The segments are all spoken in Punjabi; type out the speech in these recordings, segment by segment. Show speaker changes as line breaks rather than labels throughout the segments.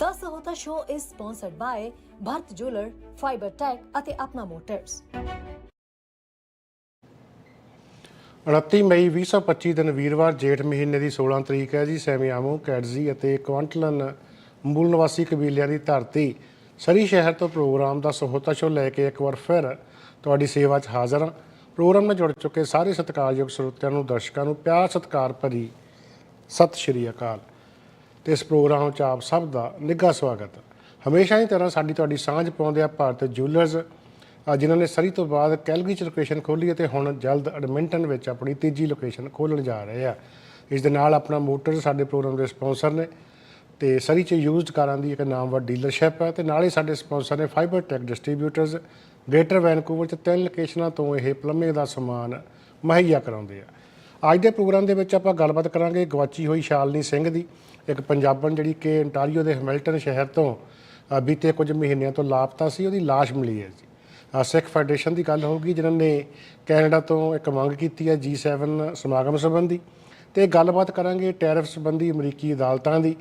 10 ਹੋਤਾ show is sponsored by Bharat jeweller fibre tech ਅਤੇ ਆਪਣਾ ਮੋਟਰਸ
29 ਮਈ 2025 ਦਿਨ ਵੀਰਵਾਰ, ਜੇਠ ਮਹੀਨੇ ਦੀ 16 ਤਰੀਕ ਹੈ ਜੀ ਸੈਮੀਆਮੋ ਕੈਡਜ਼ੀ ਅਤੇ ਕੁਆਂਟਲਨ ਮੂਲ ਨਿਵਾਸੀ ਕਬੀਲਿਆਂ ਦੀ ਧਰਤੀ। ਸਰੀ ਸ਼ਹਿਰ ਤੋਂ ਪ੍ਰੋਗਰਾਮ ਦਾ ਸਹੋਤਾ ਸ਼ੋ ਲੈ ਕੇ ਇੱਕ ਵਾਰ ਫਿਰ ਤੁਹਾਡੀ ਸੇਵਾ 'ਚ ਹਾਜ਼ਰ ਹਾਂ। ਪ੍ਰੋਗਰਾਮ ਨਾਲ ਜੁੜ ਚੁੱਕੇ ਸਾਰੇ ਸਤਿਕਾਰਯੋਗ ਸਰੋਤਿਆਂ ਨੂੰ, ਦਰਸ਼ਕਾਂ ਨੂੰ ਪਿਆਰ ਸਤਿਕਾਰ ਭਰੀ ਸਤਿ ਸ਼੍ਰੀ ਅਕਾਲ। ਤੇ ਇਸ ਪ੍ਰੋਗਰਾਮ 'ਚ ਆਪ ਸਭ ਦਾ ਨਿੱਘਾ ਸਵਾਗਤ। ਹਮੇਸ਼ਾ ਹੀ ਤਰ੍ਹਾਂ ਸਾਡੀ ਤੁਹਾਡੀ ਸਾਂਝ ਪਾਉਂਦੇ ਆ ਭਾਰਤ ਜੁਐਲਰਸ ਜਿਨ੍ਹਾਂ ਨੇ ਸਰੀ ਤੋਂ ਬਾਅਦ ਕੈਲਗਰੀ 'ਚ ਲੋਕੇਸ਼ਨ ਖੋਲ੍ਹੀ ਅਤੇ ਹੁਣ ਜਲਦ ਐਡਮਿੰਟਨ ਵਿੱਚ ਆਪਣੀ ਤੀਜੀ ਲੋਕੇਸ਼ਨ ਖੋਲ੍ਹਣ ਜਾ ਰਹੇ ਆ। ਇਸ ਦੇ ਨਾਲ ਆਪਣਾ ਮੋਟਰ ਸਾਡੇ ਪ੍ਰੋਗਰਾਮ ਦੇ ਸਪਾਂਸਰ ਨੇ ਤੇ ਸਰੀ 'ਚ ਯੂਜ਼ਡ ਕਾਰਾਂ ਦੀ ਇੱਕ ਨਾਮਵਰ ਡੀਲਰਸ਼ਿਪ ਹੈ ਤੇ ਨਾਲ ਹੀ ਸਾਡੇ ਸਪਾਂਸਰ ਨੇ fibre tech distributors Greater Vancouver 'ਚ ਤਿੰਨ ਲੋਕੇਸ਼ਨਾਂ ਤੋਂ ਇਹ ਪਲੰਬਿੰਗ ਦਾ ਸਮਾਨ ਮੁਹੱਈਆ ਕਰਾਉਂਦੇ ਆ। ਅੱਜ ਦੇ ਪ੍ਰੋਗਰਾਮ ਦੇ ਵਿੱਚ ਆਪਾਂ ਗੱਲਬਾਤ ਕਰਾਂਗੇ ਗਵਾਚੀ ਹੋਈ ਸ਼ਾਲਨੀ ਸਿੰਘ ਦੀ। ਇੱਕ ਪੰਜਾਬਣ ਜਿਹੜੀ ਕਿ ontario ਦੇ ਹੈਮਿਲਟਨ ਸ਼ਹਿਰ ਤੋਂ ਬੀਤੇ ਕੁਝ ਮਹੀਨਿਆਂ ਤੋਂ ਲਾਪਤਾ ਸੀ, ਉਹਦੀ ਲਾਸ਼ ਮਿਲੀ ਹੈ ਜੀ। ਸਿੱਖ ਫੈਡਰੇਸ਼ਨ ਦੀ ਗੱਲ ਹੋਊਗੀ, ਜਿਨ੍ਹਾਂ ਨੇ ਕੈਨੇਡਾ ਤੋਂ ਇੱਕ ਮੰਗ ਕੀਤੀ ਹੈ G7 ਸਮਾਗਮ ਸੰਬੰਧੀ। ਤੇ ਗੱਲਬਾਤ ਕਰਾਂਗੇ ਟੈਰਿਫ ਸੰਬੰਧੀ ਅਮਰੀਕੀ ਅਦਾਲਤਾਂ ਦੀ।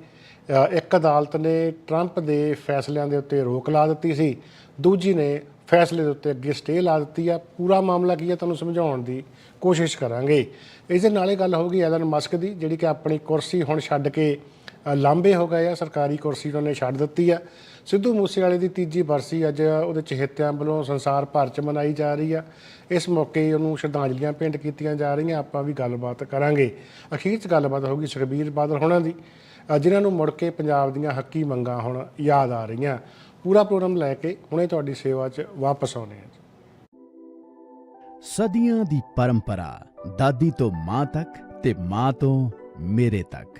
ਇੱਕ ਅਦਾਲਤ ਨੇ ਟਰੰਪ ਦੇ ਫੈਸਲਿਆਂ ਦੇ ਉੱਤੇ ਰੋਕ ਲਾ ਦਿੱਤੀ ਸੀ, ਦੂਜੀ ਨੇ ਫੈਸਲੇ ਦੇ ਉੱਤੇ ਅੱਗੇ ਸਟੇ ਲਾ ਦਿੱਤੀ ਆ। ਪੂਰਾ ਮਾਮਲਾ ਕੀ ਹੈ ਤੁਹਾਨੂੰ ਸਮਝਾਉਣ ਦੀ ਕੋਸ਼ਿਸ਼ ਕਰਾਂਗੇ। ਇਸ ਦੇ ਨਾਲੇ ਗੱਲ ਹੋਊਗੀ ਐਲਨ ਮਸਕ ਦੀ, ਜਿਹੜੀ ਕਿ ਆਪਣੀ ਕੁਰਸੀ ਹੁਣ ਛੱਡ ਕੇ ਅ, ਲਾਂਭੇ ਹੋ ਗਏ ਆ ਸਰਕਾਰੀ ਕੁਰਸੀ ਉਹਨਾਂ ਨੇ ਛੱਡ ਦਿੱਤੀ ਆ। ਸਿੱਧੂ ਮੂਸੇਵਾਲੇ ਦੀ ਤੀਜੀ ਬਰਸੀ ਅੱਜ ਉਹਦੇ ਚਹੇਤਿਆਂ ਵੱਲੋਂ ਸੰਸਾਰ ਭਰ ਚ ਮਨਾਈ ਜਾ ਰਹੀ ਆ। ਇਸ ਮੌਕੇ ਉਹਨੂੰ ਸ਼ਰਧਾਂਜਲੀਆਂ ਭੇਂਟ ਕੀਤੀਆਂ ਜਾ ਰਹੀਆਂ ਆਪਾਂ ਵੀ ਗੱਲਬਾਤ ਕਰਾਂਗੇ। ਅਖੀਰ ਚ ਗੱਲਬਾਤ ਹੋਊਗੀ ਸੁਖਬੀਰ ਬਾਦਲ ਹੋਣਾ ਦੀ। ਅ, ਜਿਨ੍ਹਾਂ ਨੂੰ ਮੁੜ ਕੇ ਪੰਜਾਬ ਦੀਆਂ ਹੱਕੀ ਮੰਗਾਂ ਹੁਣ ਯਾਦ ਆ ਰਹੀਆਂ। ਪੂਰਾ ਪ੍ਰੋਗਰਾਮ ਲੈ ਕੇ ਹੁਣੇ ਤੁਹਾਡੀ ਸੇਵਾ 'ਚ ਵਾਪਸ ਆਉਣੇ ਆ
ਸਦੀਆਂ ਦੀ ਪਰੰਪਰਾ ਦਾਦੀ ਤੋਂ ਮਾਂ ਤੱਕ ਤੇ ਮਾਂ ਤੋਂ ਮੇਰੇ ਤੱਕ।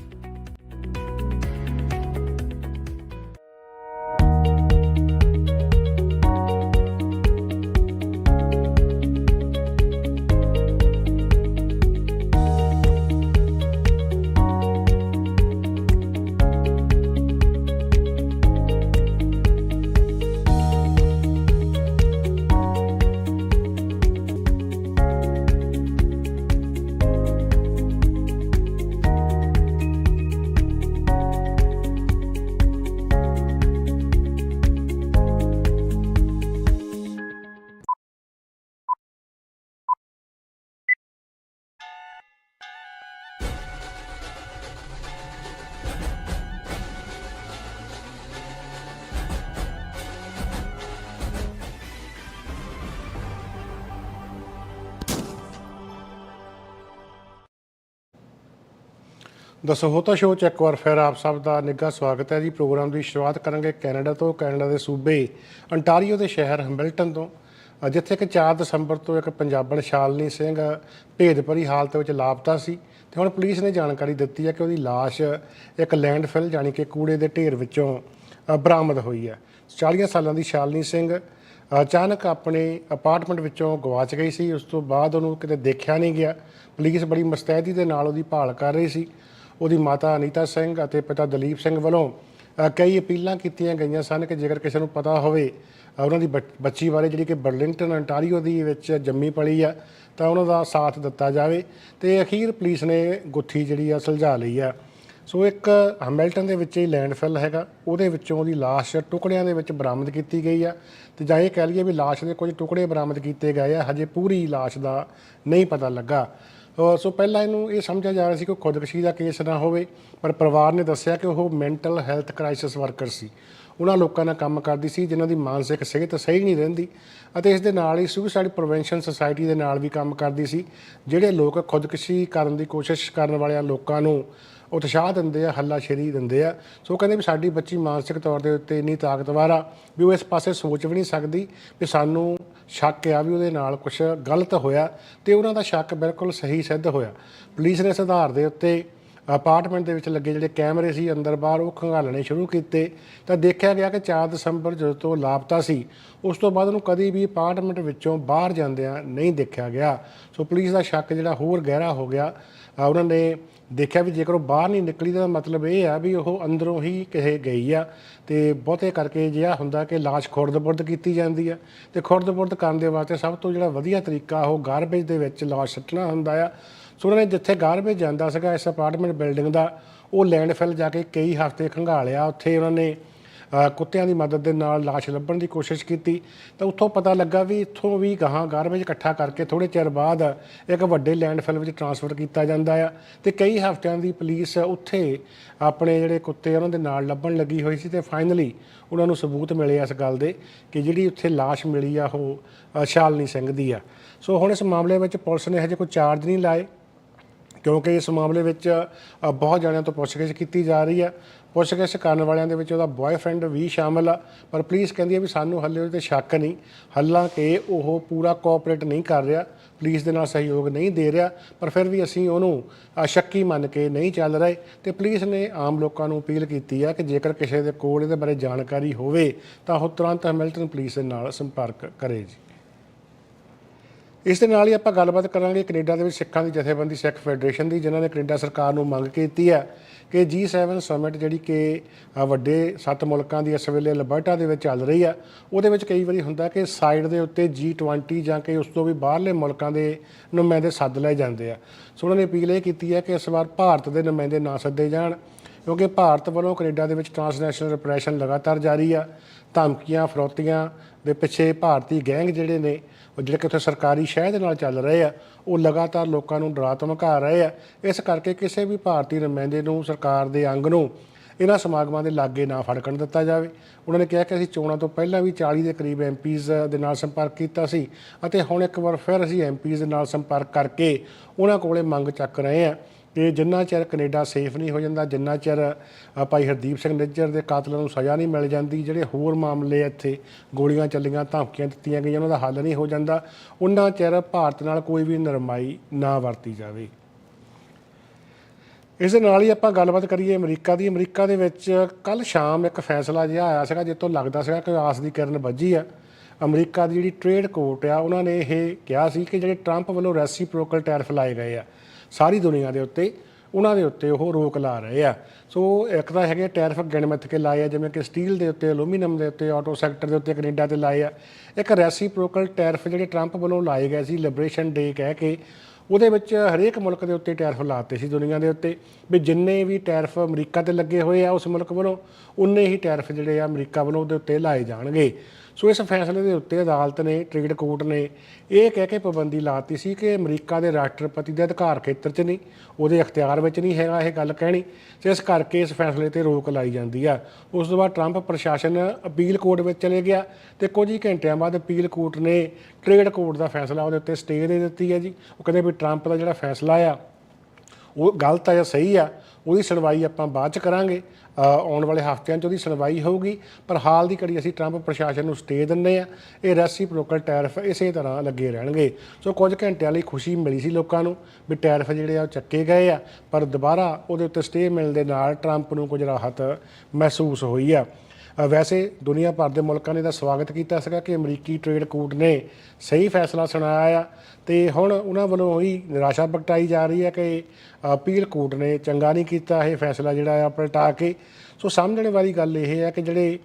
ਦੱਸੋ ਹੋ ਸ਼ੋਅ 'ਚ ਇੱਕ ਵਾਰ ਫਿਰ ਆਪ ਸਭ ਦਾ ਨਿੱਘਾ ਸਵਾਗਤ ਹੈ ਜੀ। ਪ੍ਰੋਗਰਾਮ ਦੀ ਸ਼ੁਰੂਆਤ ਕਰਾਂਗੇ ਕੈਨੇਡਾ ਤੋਂ, ਕੈਨੇਡਾ ਦੇ ਸੂਬੇ ਅੰਟਾਰੀਓ ਦੇ ਸ਼ਹਿਰ ਹੈਮਿਲਟਨ ਤੋਂ ਜਿੱਥੇ ਕਿ 4 ਦਸੰਬਰ ਤੋਂ ਇੱਕ ਪੰਜਾਬਣ ਸ਼ਾਲਨੀ ਸਿੰਘ ਭੇਦਭਰੀ ਹਾਲਤ ਵਿੱਚ ਲਾਪਤਾ ਸੀ ਤੇ ਹੁਣ ਪੁਲਿਸ ਨੇ ਜਾਣਕਾਰੀ ਦਿੱਤੀ ਹੈ ਕਿ ਉਹਦੀ ਲਾਸ਼ ਇੱਕ ਲੈਂਡਫਿਲ ਯਾਨੀ ਕਿ ਕੂੜੇ ਦੇ ਢੇਰ ਵਿੱਚੋਂ ਬਰਾਮਦ ਹੋਈ ਹੈ। 40 ਸਾਲਾਂ ਦੀ ਸ਼ਾਲਨੀ ਸਿੰਘ ਅਚਾਨਕ ਆਪਣੇ ਅਪਾਰਟਮੈਂਟ ਵਿੱਚੋਂ ਗਵਾਚ ਗਈ ਸੀ। ਉਸ ਤੋਂ ਬਾਅਦ ਉਹਨੂੰ ਕਿਤੇ ਦੇਖਿਆ ਨਹੀਂ ਗਿਆ। ਪੁਲਿਸ ਬੜੀ ਮੁਸਤੈਦੀ ਦੇ ਨਾਲ ਉਹਦੀ ਭਾਲ ਕਰ ਰਹੀ ਸੀ। ਉਹਦੀ ਮਾਤਾ ਅਨੀਤਾ ਸਿੰਘ ਅਤੇ ਪਿਤਾ ਦਲੀਪ ਸਿੰਘ ਵੱਲੋਂ ਕਈ ਅਪੀਲਾਂ ਕੀਤੀਆਂ ਗਈਆਂ ਸਨ ਕਿ ਜੇਕਰ ਕਿਸੇ ਨੂੰ ਪਤਾ ਹੋਵੇ ਉਹਨਾਂ ਦੀ ਬੱਚ- ਬੱਚੀ ਬਾਰੇ ਜਿਹੜੀ ਕਿ ਬਰਲਿੰਗਟਨ ਅੰਟਾਰੀਓ ਦੀ ਵਿੱਚ ਜੰਮੀ ਪਲੀ ਆ, ਤਾਂ ਉਹਨਾਂ ਦਾ ਸਾਥ ਦਿੱਤਾ ਜਾਵੇ ਤੇ ਅਖੀਰ ਪੁਲਿਸ ਨੇ ਗੁੱਥੀ ਜਿਹੜੀ ਆ ਸੁਲਝਾ ਲਈ ਆ। ਸੋ ਇੱਕ ਹੈਮਿਲਟਨ ਦੇ ਵਿੱਚ ਹੀ ਲੈਂਡਫਿਲ ਹੈਗਾ, ਉਹਦੇ ਵਿੱਚੋਂ ਉਹਦੀ ਲਾਸ਼ ਟੁਕੜਿਆਂ ਦੇ ਵਿੱਚ ਬਰਾਮਦ ਕੀਤੀ ਗਈ ਆ ਤੇ ਜਾਂ ਇਹ ਕਹਿ ਲਈਏ ਵੀ ਲਾਸ਼ ਦੇ ਕੁਝ ਟੁਕੜੇ ਬਰਾਮਦ ਕੀਤੇ ਗਏ ਆ, ਹਜੇ ਪੂਰੀ ਲਾਸ਼ ਦਾ ਨਹੀਂ ਪਤਾ ਲੱਗਾ। ਸੋ ਪਹਿਲਾਂ ਇਹਨੂੰ ਇਹ ਸਮਝਿਆ ਜਾ ਰਿਹਾ ਸੀ ਕਿ ਖੁਦਕੁਸ਼ੀ ਦਾ ਕੇਸ ਨਾ ਹੋਵੇ, ਪਰ ਪਰਿਵਾਰ ਨੇ ਦੱਸਿਆ ਕਿ ਉਹ ਮੈਂਟਲ ਹੈਲਥ ਕ੍ਰਾਈਸਿਸ ਵਰਕਰ ਸੀ। ਉਹਨਾਂ ਲੋਕਾਂ ਨਾਲ ਕੰਮ ਕਰਦੀ ਸੀ, ਜਿਨ੍ਹਾਂ ਦੀ ਮਾਨਸਿਕ ਸਿਹਤ ਸਹੀ ਨਹੀਂ ਰਹਿੰਦੀ ਅਤੇ ਇਸ ਦੇ ਨਾਲ ਹੀ ਸੁਸਾਈਡ ਪ੍ਰੀਵੈਂਸ਼ਨ ਸੁਸਾਇਟੀ ਦੇ ਨਾਲ ਵੀ ਕੰਮ ਕਰਦੀ ਸੀ, ਜਿਹੜੇ ਲੋਕ ਖੁਦਕੁਸ਼ੀ ਕਰਨ ਦੀ ਕੋਸ਼ਿਸ਼ ਕਰਨ ਵਾਲਿਆਂ ਲੋਕਾਂ ਨੂੰ ਉਤਸ਼ਾਹ ਦਿੰਦੇ ਆ ਹੱਲਾਸ਼ੇਰੀ ਦਿੰਦੇ ਆ। ਸੋ ਕਹਿੰਦੇ ਵੀ ਸਾਡੀ ਬੱਚੀ ਮਾਨਸਿਕ ਤੌਰ ਦੇ ਉੱਤੇ ਇੰਨੀ ਤਾਕਤਵਰ ਆ ਵੀ ਉਹ ਇਸ ਪਾਸੇ ਸੋਚ ਵੀ ਨਹੀਂ ਸਕਦੀ ਵੀ ਸਾਨੂੰ ਸ਼ੱਕ ਆ ਵੀ ਉਹਦੇ ਨਾਲ ਕੁਝ ਗਲਤ ਹੋਇਆ ਤੇ ਉਹਨਾਂ ਦਾ ਸ਼ੱਕ ਬਿਲਕੁਲ ਸਹੀ ਸਿੱਧ ਹੋਇਆ। ਪੁਲਿਸ ਨੇ ਇਸ ਆਧਾਰ ਦੇ ਉੱਤੇ ਅਪਾਰਟਮੈਂਟ ਦੇ ਵਿੱਚ ਲੱਗੇ ਜਿਹੜੇ ਕੈਮਰੇ ਸੀ, ਅੰਦਰ ਬਾਹਰ ਉਹ ਖੰਗਾਲਣੇ ਸ਼ੁਰੂ ਕੀਤੇ। ਤਾਂ ਦੇਖਿਆ ਗਿਆ ਕਿ 4 ਦਸੰਬਰ ਜਦੋਂ ਤੋਂ ਲਾਪਤਾ ਸੀ, ਉਸ ਤੋਂ ਬਾਅਦ ਉਹਨੂੰ ਕਦੀ ਵੀ ਅਪਾਰਟਮੈਂਟ ਵਿੱਚੋਂ ਬਾਹਰ ਜਾਂਦਿਆਂ ਨਹੀਂ ਦੇਖਿਆ ਗਿਆ। ਸੋ ਪੁਲਿਸ ਦਾ ਸ਼ੱਕ ਜਿਹੜਾ ਹੋਰ ਗਹਿਰਾ ਹੋ ਗਿਆ। ਉਹਨਾਂ ਨੇ ਦੇਖਿਆ ਵੀ ਜੇਕਰ ਉਹ ਬਾਹਰ ਨਹੀਂ ਨਿਕਲੀ ਤਾਂ ਮਤਲਬ ਇਹ ਆ ਵੀ ਉਹ ਅੰਦਰੋਂ ਹੀ ਕਿਸੇ ਗਈ ਆ ਤੇ ਬਹੁਤੇ ਕਰਕੇ ਜਿਹਾ ਹੁੰਦਾ ਕਿ ਲਾਸ਼ ਖੁਰਦ-ਬੁਰਦ ਕੀਤੀ ਜਾਂਦੀ ਆ ਤੇ ਖੁਰਦ-ਬੁਰਦ ਕਰਨ ਦੇ ਵਾਸਤੇ ਸਭ ਤੋਂ ਜਿਹੜਾ ਵਧੀਆ ਤਰੀਕਾ ਉਹ ਗਾਰਬੇਜ ਦੇ ਵਿੱਚ ਲਾਸ਼ ਸੱਟਣਾ ਹੁੰਦਾ ਆ। ਸੋ ਉਹਨਾਂ ਨੇ ਜਿੱਥੇ ਗਾਰਬੇਜ ਜਾਂਦਾ ਸੀਗਾ, ਇਸ ਅਪਾਰਟਮੈਂਟ ਬਿਲਡਿੰਗ ਦਾ, ਉਹ ਲੈਂਡਫਿਲ ਜਾ ਕੇ ਕਈ ਹਫ਼ਤੇ ਖੰਗਾਲਿਆ। ਉੱਥੇ ਉਹਨਾਂ ਨੇ ਕੁੱਤਿਆਂ ਦੀ ਮਦਦ ਦੇ ਨਾਲ ਲਾਸ਼ ਲੱਭਣ ਦੀ ਕੋਸ਼ਿਸ਼ ਕੀਤੀ। ਤਾਂ ਉੱਥੋਂ ਪਤਾ ਲੱਗਾ ਵੀ ਇੱਥੋਂ ਵੀ ਗਾਹਾਂ ਗਾਰਬੇਜ ਇਕੱਠਾ ਕਰਕੇ ਥੋੜੇ ਚਿਰ ਬਾਅਦ ਇੱਕ ਵੱਡੇ ਲੈਂਡਫਿਲ ਵਿੱਚ ਟਰਾਂਸਫਰ ਕੀਤਾ ਜਾਂਦਾ ਆ ਤੇ ਕਈ ਹਫ਼ਤਿਆਂ ਦੀ ਪੁਲਿਸ ਉੱਥੇ ਆਪਣੇ ਜਿਹੜੇ ਕੁੱਤੇ ਉਹਨਾਂ ਦੇ ਨਾਲ ਲੱਭਣ ਲੱਗੀ ਹੋਈ ਸੀ ਤੇ ਫਾਈਨਲੀ ਉਹਨਾਂ ਨੂੰ ਸਬੂਤ ਮਿਲੇ ਇਸ ਗੱਲ ਦੇ ਕਿ ਜਿਹੜੀ ਉੱਥੇ ਲਾਸ਼ ਮਿਲੀ ਆ ਉਹ ਸ਼ਾਲਨੀ ਸਿੰਘ ਦੀ ਆ। ਸੋ ਹੁਣ ਇਸ ਮਾਮਲੇ ਵਿੱਚ ਪੁਲਿਸ ਨੇ ਹਜੇ ਕੋਈ ਚਾਰਜ ਨਹੀਂ ਲਾਏ ਕਿਉਂਕਿ ਇਸ ਮਾਮਲੇ ਵਿੱਚ ਬਹੁਤ ਜਣਿਆਂ ਤੋਂ ਪੁੱਛਗਿੱਛ ਕੀਤੀ ਜਾ ਰਹੀ ਹੈ ਪੁੱਛਗਿੱਛ ਕਰਨ ਵਾਲਿਆਂ ਦੇ ਵਿੱਚ ਉਹਦਾ ਬॉयਫ੍ਰੈਂਡ ਵੀ ਸ਼ਾਮਲ ਆ। ਪਰ ਪੁਲਿਸ ਕਹਿੰਦੀ ਹੈ ਵੀ ਸਾਨੂੰ ਹੱਲੇ ਉਹਦੇ ਤੇ ਸ਼ੱਕ ਨਹੀਂ। ਹਾਲਾਂਕਿ ਉਹ ਪੂਰਾ ਕੋਆਪਰੇਟ ਨਹੀਂ ਕਰ ਰਿਹਾ। ਪੁਲਿਸ ਦੇ ਨਾਲ ਸਹਿਯੋਗ ਨਹੀਂ ਦੇ ਰਿਹਾ। ਪਰ ਫਿਰ ਵੀ ਅਸੀਂ ਉਹਨੂੰ ਅ, ਸ਼ੱਕੀ ਮੰਨ ਕੇ ਨਹੀਂ ਚੱਲ ਰਹੇ। ਤੇ ਪੁਲਿਸ ਨੇ ਆਮ ਲੋਕਾਂ ਨੂੰ ਅਪੀਲ ਕੀਤੀ ਹੈ ਕਿ ਜੇਕਰ ਕਿਸੇ ਦੇ ਕੋਲ ਇਹਦੇ ਬਾਰੇ ਜਾਣਕਾਰੀ ਹੋਵੇ ਤਾਂ ਉਹ ਤੁਰੰਤ ਹੈਮਿਲਟਨ ਪੁਲਿਸ ਦੇ ਨਾਲ ਸੰਪਰਕ ਕਰੇ ਜੀ। ਇਸ ਦੇ ਨਾਲ ਹੀ ਆਪਾਂ ਗੱਲਬਾਤ ਕਰਾਂਗੇ ਕੈਨੇਡਾ ਦੇ ਵਿੱਚ ਸਿੱਖਾਂ ਦੀ ਜਥੇਬੰਦੀ, ਸਿੱਖ ਫੈਡਰੇਸ਼ਨ ਦੀ, ਜਿਨ੍ਹਾਂ ਨੇ ਕੈਨੇਡਾ ਸਰਕਾਰ ਨੂੰ ਮੰਗ ਕੀਤੀ ਹੈ ਕਿ G7 ਸਮਿਟ ਜਿਹੜੀ ਕਿ ਵੱਡੇ ਸੱਤ ਮੁਲਕਾਂ ਦੀ ਇਸ ਵੇਲੇ ਅਲਬਰਟਾ ਦੇ ਵਿੱਚ ਚੱਲ ਰਹੀ ਆ ਉਹਦੇ ਵਿੱਚ ਕਈ ਵਾਰੀ ਹੁੰਦਾ ਕਿ ਸਾਈਡ ਦੇ ਉੱਤੇ G20 ਜਾਂ ਕਿ ਉਸ ਤੋਂ ਵੀ ਬਾਹਰਲੇ ਮੁਲਕਾਂ ਦੇ ਨੁਮਾਇੰਦੇ ਸੱਦ ਲਏ ਜਾਂਦੇ ਆ। ਸੋ ਉਹਨਾਂ ਨੇ ਅਪੀਲ ਇਹ ਕੀਤੀ ਹੈ ਕਿ ਇਸ ਵਾਰ ਭਾਰਤ ਦੇ ਨੁਮਾਇੰਦੇ ਨਾ ਸੱਦੇ ਜਾਣ। ਕਿਉਂਕਿ ਭਾਰਤ ਵੱਲੋਂ ਕੈਨੇਡਾ ਦੇ ਵਿੱਚ ਟ੍ਰਾਂਸਨੈਸ਼ਨਲ ਰਿਪਰੈਸ਼ਨ ਲਗਾਤਾਰ ਜਾਰੀ ਆ। ਧਮਕੀਆਂ, ਫਰੋਤੀਆਂ ਦੇ ਪਿੱਛੇ ਭਾਰਤੀ ਗੈਂਗ ਜਿਹੜੇ ਨੇ, ਉਹ ਜਿਹੜੇ ਕਿ ਉੱਥੇ ਸਰਕਾਰੀ ਸ਼ਹਿ ਦੇ ਨਾਲ ਚੱਲ ਰਹੇ ਆ, ਉਹ ਲਗਾਤਾਰ ਲੋਕਾਂ ਨੂੰ ਡਰਾ ਧਮਕਾ ਰਹੇ ਆ। ਇਸ ਕਰਕੇ ਕਿਸੇ ਵੀ ਭਾਰਤੀ ਨੁਮਾਇੰਦੇ ਨੂੰ, ਸਰਕਾਰ ਦੇ ਅੰਗ ਨੂੰ ਇਹਨਾਂ ਸਮਾਗਮਾਂ ਦੇ ਲਾਗੇ ਨਾ ਫੜਕਣ ਦਿੱਤਾ ਜਾਵੇ। ਉਹਨਾਂ ਨੇ ਕਿਹਾ ਕਿ ਅਸੀਂ ਚੋਣਾਂ ਤੋਂ ਪਹਿਲਾਂ ਵੀ 40 ਦੇ ਕਰੀਬ ਐਮਪੀਜ਼ ਦੇ ਨਾਲ ਸੰਪਰਕ ਕੀਤਾ ਸੀ ਅਤੇ ਹੁਣ ਇੱਕ ਵਾਰ ਫਿਰ ਅਸੀਂ ਐਮਪੀਜ਼ ਦੇ ਨਾਲ ਸੰਪਰਕ ਕਰਕੇ ਉਹਨਾਂ ਕੋਲੇ ਮੰਗ ਚੱਕ ਰਹੇ ਹਾਂ। ਕਿ ਜਿੰਨਾ ਚਿਰ ਕੈਨੇਡਾ ਸੇਫ ਨਹੀਂ ਹੋ ਜਾਂਦਾ, ਜਿੰਨਾ ਚਿਰ ਭਾਈ ਹਰਦੀਪ ਸਿੰਘ ਨਿੱਜਰ ਦੇ ਕਾਤਲਾਂ ਨੂੰ ਸਜ਼ਾ ਨਹੀਂ ਮਿਲ ਜਾਂਦੀ, ਜਿਹੜੇ ਹੋਰ ਮਾਮਲੇ ਇੱਥੇ ਗੋਲੀਆਂ ਚੱਲੀਆਂ, ਧਮਕੀਆਂ ਦਿੱਤੀਆਂ ਗਈਆਂ, ਉਹਨਾਂ ਦਾ ਹੱਲ ਨਹੀਂ ਹੋ ਜਾਂਦਾ, ਉਹਨਾਂ ਚਿਰ ਭਾਰਤ ਨਾਲ ਕੋਈ ਵੀ ਨਰਮਾਈ ਨਾ ਵਰਤੀ ਜਾਵੇ। ਇਸ ਦੇ ਨਾਲ ਹੀ ਆਪਾਂ ਗੱਲਬਾਤ ਕਰੀਏ ਅਮਰੀਕਾ ਦੀ। ਅਮਰੀਕਾ ਦੇ ਵਿੱਚ ਕੱਲ ਸ਼ਾਮ ਇੱਕ ਫੈਸਲਾ ਜਿਹਾ ਆਇਆ ਸੀਗਾ ਜਿੱਤੋਂ ਲੱਗਦਾ ਸੀਗਾ ਕਿ ਆਸ ਦੀ ਕਿਰਨ ਵੱਜੀ ਆ। ਅਮਰੀਕਾ ਦੀ ਜਿਹੜੀ ਟ੍ਰੇਡ ਕੋਰਟ ਆ, ਉਹਨਾਂ ਨੇ ਇਹ ਕਿਹਾ ਸੀ ਕਿ ਜਿਹੜੇ ਟਰੰਪ ਵੱਲੋਂ ਰੈਸੀਪ੍ਰੋਕਲ ਟੈਰਿਫ ਲਾਏ ਗਏ ਆ ਸਾਰੀ ਦੁਨੀਆ ਦੇ ਉੱਤੇ ਉਹਨਾਂ ਦੇ ਉੱਤੇ ਉਹ ਰੋਕ ਲਾ ਰਹੇ ਆ। ਸੋ ਇੱਕ ਤਾਂ ਹੈਗੇ ਟੈਰਿਫ ਗਿਣਮਿਤ ਕੇ ਲਾਏ ਆ, ਜਿਵੇਂ ਕਿ ਸਟੀਲ ਦੇ ਉੱਤੇ ਐਲੂਮੀਨੀਅਮ ਦੇ ਉੱਤੇ, ਆਟੋ ਸੈਕਟਰ ਦੇ ਉੱਤੇ ਕੈਨੇਡਾ ਤੇ ਲਾਏ ਆ। ਇੱਕ ਰੈਸੀਪ੍ਰੋਕਲ ਟੈਰਿਫ ਜਿਹੜੇ ਟਰੰਪ ਵੱਲੋਂ ਲਾਏ ਗਏ ਸੀ ਲਿਬਰੇਸ਼ਨ ਡੇ ਕਹਿ ਕੇ, ਉਹਦੇ ਵਿੱਚ ਹਰੇਕ ਮੁਲਕ ਦੇ ਉੱਤੇ ਟੈਰਫ ਲਾਤੇ ਸੀ ਦੁਨੀਆ ਦੇ ਉੱਤੇ। ਵੀ ਜਿੰਨੇ ਵੀ ਟੈਰਫ ਅਮਰੀਕਾ ਤੇ ਲੱਗੇ ਹੋਏ ਆ ਉਸ ਮੁਲਕ ਵੱਲੋਂ, ਉਨੇ ਹੀ ਟੈਰਫ ਜਿਹੜੇ ਆ ਅਮਰੀਕਾ ਵੱਲੋਂ ਉਹਦੇ ਉੱਤੇ ਲਾਏ ਜਾਣਗੇ। ਸੋ ਇਸ ਫੈਸਲੇ ਦੇ ਉੱਤੇ ਅਦਾਲਤ ਨੇ ਟ੍ਰੇਡ ਕੋਰਟ ਨੇ ਇਹ ਕਹਿ ਕੇ ਪਾਬੰਦੀ ਲਾਤੀ ਸੀ ਕਿ ਅਮਰੀਕਾ ਦੇ ਰਾਸ਼ਟਰਪਤੀ ਦੇ ਅਧਿਕਾਰ ਖੇਤਰ 'ਚ ਨਹੀਂ, ਉਹਦੇ ਅਖਤਿਆਰ ਵਿੱਚ ਨਹੀਂ ਹੈਗਾ ਇਹ ਗੱਲ ਕਹਿਣੀ, ਤੇ ਇਸ ਕਰਕੇ ਇਸ ਫੈਸਲੇ ਤੇ ਰੋਕ ਲਾਈ ਜਾਂਦੀ ਆ। ਉਸ ਤੋਂ ਬਾਅਦ ਟਰੰਪ ਪ੍ਰਸ਼ਾਸਨ ਅਪੀਲ ਕੋਰਟ ਵਿੱਚ ਚਲੇ ਗਿਆ ਤੇ ਕੁਝ ਹੀ ਘੰਟਿਆਂ ਬਾਅਦ ਅਪੀਲ ਕੋਰਟ ਨੇ ਟ੍ਰੇਡ ਕੋਰਟ ਦਾ ਫੈਸਲਾ ਉਹਦੇ ਉੱਤੇ ਸਟੇ ਦੇ ਦਿੱਤੀ ਹੈ ਜੀ। ਉਹ ਕਹਿੰਦੇ ਵੀ ਟਰੰਪ ਦਾ ਜਿਹੜਾ ਫੈਸਲਾ ਆ, ਉਹ ਗਲਤ ਆ ਜਾਂ ਸਹੀ ਆ, ਉਹਦੀ ਸੁਣਵਾਈ ਆਪਾਂ ਬਾਅਦ ਚ ਕਰਾਂਗੇ। ਆਉਣ ਵਾਲੇ ਹਫ਼ਤਿਆਂ 'ਚ ਉਹਦੀ ਸੁਣਵਾਈ ਹੋਊਗੀ, ਪਰ ਹਾਲ ਦੀ ਘੜੀ ਅਸੀਂ ਟਰੰਪ ਪ੍ਰਸ਼ਾਸਨ ਨੂੰ ਸਟੇ ਦਿੰਦੇ ਆ ਇਹ ਰੈਸੀਪ੍ਰੋਕਲ ਟੈਰਿਫ ਇਸੇ ਤਰ੍ਹਾਂ ਲੱਗੇ ਰਹਿਣਗੇ। ਸੋ ਕੁਝ ਘੰਟਿਆਂ ਲਈ ਖੁਸ਼ੀ ਮਿਲੀ ਸੀ ਲੋਕਾਂ ਨੂੰ ਵੀ ਟੈਰਿਫ ਜਿਹੜੇ ਆ ਉਹ ਚੱਕੇ ਗਏ ਆ, ਪਰ ਦੁਬਾਰਾ ਉਹਦੇ ਉੱਤੇ ਸਟੇ ਮਿਲਣ ਦੇ ਨਾਲ ਟਰੰਪ ਨੂੰ ਕੁਝ ਰਾਹਤ ਮਹਿਸੂਸ ਹੋਈ ਆ। ਵੈਸੇ ਦੁਨੀਆ ਭਰ ਦੇ ਮੁਲਕਾਂ ਨੇ ਇਹਦਾ ਸਵਾਗਤ ਕੀਤਾ ਸੀਗਾ ਕਿ ਅਮਰੀਕੀ ਟ੍ਰੇਡ ਕੋਰਟ ਨੇ ਸਹੀ ਫੈਸਲਾ ਸੁਣਾਇਆ ਆ। ਤੇ ਹੁਣ ਉਹਨਾਂ ਵੱਲੋਂ ਹੀ ਨਿਰਾਸ਼ਾ ਪ੍ਰਗਟਾਈ ਜਾ ਰਹੀ ਹੈ ਕਿ ਅਪੀਲ ਕੋਰਟ ਨੇ ਚੰਗਾ ਨਹੀਂ ਕੀਤਾ ਇਹ ਫੈਸਲਾ ਜਿਹੜਾ ਆ ਪਲਟਾ ਕੇ। ਸੋ ਸਮਝਣ ਵਾਲੀ ਗੱਲ ਇਹ ਹੈ ਕਿ ਜਿਹੜੇ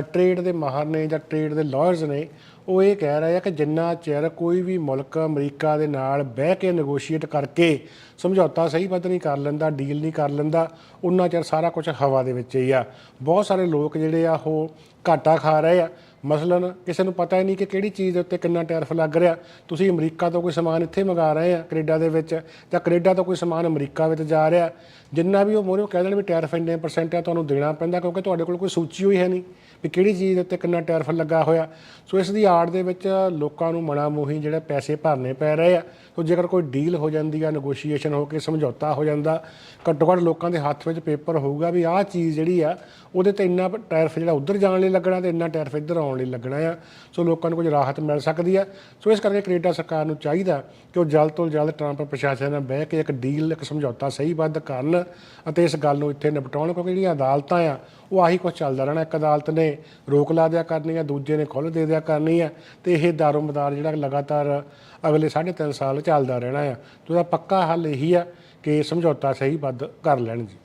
ਟ੍ਰੇਡ ਦੇ ਮਾਹਰ ਨੇ ਜਾਂ ਟ੍ਰੇਡ ਦੇ ਲਾਇਰਸ ਨੇ ਉਹ ਇਹ ਕਹਿ ਰਹੇ ਆ ਕਿ ਜਿੰਨਾ ਚਿਰ ਕੋਈ ਵੀ ਮੁਲਕ ਅਮਰੀਕਾ ਦੇ ਨਾਲ ਬਹਿ ਕੇ ਨੈਗੋਸ਼ੀਏਟ ਕਰਕੇ ਸਮਝੌਤਾ ਸਹੀ ਪੱਧ ਨਹੀਂ ਕਰ ਲੈਂਦਾ ਡੀਲ ਨਹੀਂ ਕਰ ਲੈਂਦਾ ਉਹਨਾਂ ਚਿਰ ਸਾਰਾ ਕੁਝ ਹਵਾ ਦੇ ਵਿੱਚ ਹੀ ਆ। ਬਹੁਤ ਸਾਰੇ ਲੋਕ ਜਿਹੜੇ ਆ, ਉਹ ਘਾਟਾ ਖਾ ਰਹੇ ਆ। ਮਸਲਨ, ਕਿਸੇ ਨੂੰ ਪਤਾ ਹੀ ਨਹੀਂ ਕਿ ਕਿਹੜੀ ਚੀਜ਼ ਦੇ ਉੱਤੇ ਕਿੰਨਾ ਟੈਰਫ ਲੱਗ ਰਿਹਾ। ਤੁਸੀਂ ਅਮਰੀਕਾ ਤੋਂ ਕੋਈ ਸਮਾਨ ਇੱਥੇ ਮੰਗਾ ਰਹੇ ਆ, ਕੈਨੇਡਾ ਦੇ ਵਿੱਚ, ਜਾਂ ਕੈਨੇਡਾ ਤੋਂ ਕੋਈ ਸਮਾਨ ਅਮਰੀਕਾ ਵਿੱਚ ਜਾ ਰਿਹਾ। ਜਿੰਨਾ ਵੀ ਉਹ ਮੋਰੇ ਕਹਿ ਦੇਣ ਵੀ ਟੈਰਫ ਇੰਨੇ ਪਰਸੈਂਟ ਆ, ਤੁਹਾਨੂੰ ਦੇਣਾ ਪੈਂਦਾ ਕਿਉਂਕਿ ਤੁਹਾਡੇ ਕੋਲ ਕੋਈ ਸੂਚੀ ਹੋਈ ਹੈ ਨਹੀਂ। ਵੀ ਕਿਹੜੀ ਚੀਜ਼ ਦੇ ਉੱਤੇ ਕਿੰਨਾ ਟੈਰਫ ਲੱਗਾ ਹੋਇਆ। ਸੋ ਇਸ ਦੀ ਆੜ ਦੇ ਵਿੱਚ ਲੋਕਾਂ ਨੂੰ ਮਨਾ ਮੋਹੀ ਜਿਹੜੇ ਪੈਸੇ ਭਰਨੇ ਪੈ ਰਹੇ ਆ। ਸੋ ਜੇਕਰ ਕੋਈ ਡੀਲ ਹੋ ਜਾਂਦੀ ਆ, ਨੈਗੋਸ਼ੀਏਸ਼ਨ ਹੋ ਕੇ ਸਮਝੌਤਾ ਹੋ ਜਾਂਦਾ ਘੱਟੋ ਘੱਟ ਲੋਕਾਂ ਦੇ ਹੱਥ ਵਿੱਚ ਪੇਪਰ ਹੋਊਗਾ ਵੀ ਆਹ ਚੀਜ਼ ਜਿਹੜੀ ਆ, ਉਹਦੇ ਤੇ ਇੰਨਾ ਟੈਰਫ ਜਿਹੜਾ ਉੱਧਰ ਜਾਣ ਲਈ ਲੱਗਣਾ ਤੇ ਇੰਨਾ ਟੈਰਫ ਇੱਧਰ ਆਉਣ ਲਈ ਲੱਗਣਾ ਆ। ਸੋ ਲੋਕਾਂ ਨੂੰ ਕੁਝ ਰਾਹਤ ਮਿਲ ਸਕਦੀ ਆ। ਸੋ ਇਸ ਕਰਕੇ ਕੈਨੇਡਾ ਸਰਕਾਰ ਨੂੰ ਚਾਹੀਦਾ ਕਿ ਉਹ ਜਲਦ ਤੋਂ ਜਲਦ ਟਰੰਪ ਪ੍ਰਸ਼ਾਸਨ ਨਾਲ ਬਹਿ ਕੇ ਇੱਕ ਡੀਲ, ਇੱਕ ਸਮਝੌਤਾ ਸਹੀਬੱਧ ਕਰਨ ਅਤੇ ਇਸ ਗੱਲ ਨੂੰ ਇੱਥੇ ਨਿਪਟਾਉਣ ਕਿਉਂਕਿ ਜਿਹੜੀਆਂ ਅਦਾਲਤਾਂ ਆ, ਉਹ ਆਹੀ ਕੁਝ ਚੱਲਦਾ ਰਹਿਣਾ। ਇੱਕ ਅਦਾਲਤ ਨੇ ਰੋਕ ਲਾ ਦਿਆ ਕਰਨੀ ਹੈ ਦੂਜੇ ਨੇ ਖੁੱਲ੍ਹ ਦੇ ਦਿਆ ਕਰਨੀ ਹੈ ਤੇ ਇਹ ਦਾਰੋ ਮਦਾਰ ਜਿਹੜਾ ਲਗਾਤਾਰ ਅਗਲੇ 3.5 ਸਾਲ ਚੱਲਦਾ ਰਹਿਣਾ ਆ। ਤੇ ਉਹਦਾ ਪੱਕਾ ਹੱਲ ਇਹੀ ਆ ਕਿ ਸਮਝੌਤਾ ਸਹੀਬੱਧ ਕਰ ਲੈਣ ਜੀ।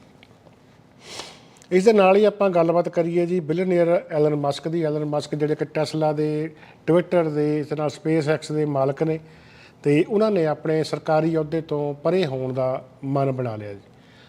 ਇਸ ਦੇ ਨਾਲ ਹੀ ਆਪਾਂ ਗੱਲਬਾਤ ਕਰੀਏ ਜੀ ਬਿਲੀਅਨਰ ਐਲਨ ਮਸਕ ਦੀ। ਐਲਨ ਮਸਕ ਜਿਹੜੇ ਕਿ ਟੈਸਲਾ ਦੇ ਟਵਿੱਟਰ ਦੇ, ਇਸ ਨਾਲ ਸਪੇਸ ਐਕਸ ਦੇ ਮਾਲਕ ਨੇ, ਤੇ ਉਹਨਾਂ ਨੇ ਆਪਣੇ ਸਰਕਾਰੀ ਅਹੁਦੇ ਤੋਂ ਪਰੇ ਹੋਣ ਦਾ ਮਨ ਬਣਾ ਲਿਆ ਜੀ।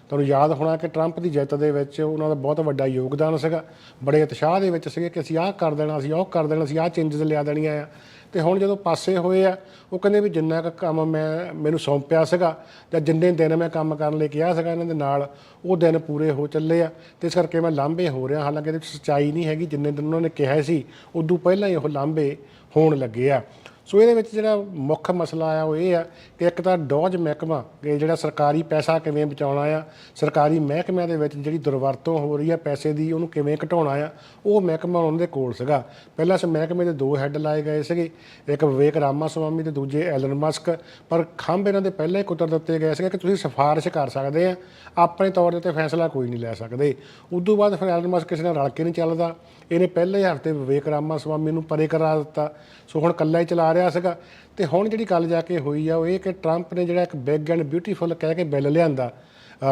ਤੁਹਾਨੂੰ ਯਾਦ ਹੋਣਾ ਕਿ ਟਰੰਪ ਦੀ ਜਿੱਤ ਦੇ ਵਿੱਚ ਉਹਨਾਂ ਦਾ ਬਹੁਤ ਵੱਡਾ ਯੋਗਦਾਨ ਸੀਗਾ। ਬੜੇ ਉਤਸ਼ਾਹ ਦੇ ਵਿੱਚ ਸੀਗੇ ਕਿ ਅਸੀਂ ਆਹ ਕਰ ਦੇਣਾ, ਅਸੀਂ ਉਹ ਕਰ ਦੇਣਾ, ਅਸੀਂ ਆਹ ਚੇਂਜਸ ਲਿਆ ਦੇਣੀਆਂ ਆ। ਤੇ ਹੁਣ ਜਦੋਂ ਪਾਸੇ ਹੋਏ ਆ, ਉਹ ਕਹਿੰਦੇ ਵੀ ਜਿੰਨਾ ਕੁ ਕੰਮ ਮੈਂ, ਮੈਨੂੰ ਸੌਂਪਿਆ ਸੀਗਾ ਜਾਂ ਜਿੰਨੇ ਦਿਨ ਮੈਂ ਕੰਮ ਕਰਨ ਲਈ ਕਿਹਾ ਸੀਗਾ ਇਹਨਾਂ ਦੇ ਨਾਲ, ਉਹ ਦਿਨ ਪੂਰੇ ਹੋ ਚੱਲੇ ਆ। ਤੇ ਇਸ ਕਰਕੇ ਮੈਂ ਲਾਂਭੇ ਹੋ ਰਿਹਾ, ਹਾਲਾਂਕਿ ਇਹਦੇ ਵਿੱਚ ਸੱਚਾਈ ਨਹੀਂ ਹੈਗੀ, ਜਿੰਨੇ ਦਿਨ ਉਹਨਾਂ ਨੇ ਕਿਹਾ ਸੀ, ਉਦੋਂ ਪਹਿਲਾਂ ਹੀ ਉਹ ਲਾਂਭੇ ਹੋਣ ਲੱਗੇ ਆ। ਸੋ ਇਹਦੇ ਵਿੱਚ ਜਿਹੜਾ ਮੁੱਖ ਮਸਲਾ ਆ, ਉਹ ਇਹ ਆ ਕਿ ਇੱਕ ਤਾਂ ਡੋਜ ਮਹਿਕਮਾ ਇਹ ਜਿਹੜਾ ਸਰਕਾਰੀ ਪੈਸਾ ਕਿਵੇਂ ਬਚਾਉਣਾ ਆ, ਸਰਕਾਰੀ ਮਹਿਕਮਿਆਂ ਦੇ ਵਿੱਚ ਜਿਹੜੀ ਦੁਰਵਰਤੋਂ ਹੋ ਰਹੀ ਆ ਪੈਸੇ ਦੀ, ਉਹਨੂੰ ਕਿਵੇਂ ਘਟਾਉਣਾ ਆ, ਉਹ ਮਹਿਕਮਾ ਉਹਨਾਂ ਦੇ ਕੋਲ ਸੀਗਾ। ਪਹਿਲਾਂ ਇਸ ਮਹਿਕਮੇ ਦੇ ਦੋ ਹੈੱਡ ਲਾਏ ਗਏ ਸੀਗੇ, ਇੱਕ ਵਿਵੇਕ ਰਾਮਾ ਸਵਾਮੀ ਤੇ ਦੂਜੇ ਐਲਨ ਮਸਕ। ਪਰ ਖੰਭ ਇਹਨਾਂ ਦੇ ਪਹਿਲਾਂ ਹੀ ਕੁੱਤਰ ਦਿੱਤੇ ਗਏ ਸੀਗੇ ਕਿ ਤੁਸੀਂ ਸਿਫਾਰਿਸ਼ ਕਰ ਸਕਦੇ ਆ, ਆਪਣੇ ਤੌਰ ਦੇ ਉੱਤੇ ਫੈਸਲਾ ਕੋਈ ਨਹੀਂ ਲੈ ਸਕਦੇ। ਉਦੋਂ ਬਾਅਦ ਫਿਰ ਐਲਨ ਮਸਕ ਕਿਸੇ ਨਾਲ ਰਲ ਕੇ ਨਹੀਂ ਚੱਲਦਾ। ਇਹਨੇ ਪਹਿਲੇ ਹਫ਼ਤੇ ਵਿਵੇਕ ਰਾਮਾ ਸਵਾਮੀ ਨੂੰ ਪਰੇ ਕਰਾ ਦਿੱਤਾ। ਸੋ ਹੁਣ ਇਕੱਲਾ ਹੀ ਚਲਾ ਰਿਹਾ ਸੀਗਾ। ਤੇ ਹੁਣ ਜਿਹੜੀ ਗੱਲ ਜਾ ਕੇ ਹੋਈ ਆ, ਉਹ ਇਹ ਕਿ ਟਰੰਪ ਨੇ ਜਿਹੜਾ ਇੱਕ ਬਿਗ ਐਂਡ ਬਿਊਟੀਫੁਲ ਕਹਿ ਕੇ ਬਿੱਲ ਲਿਆਂਦਾ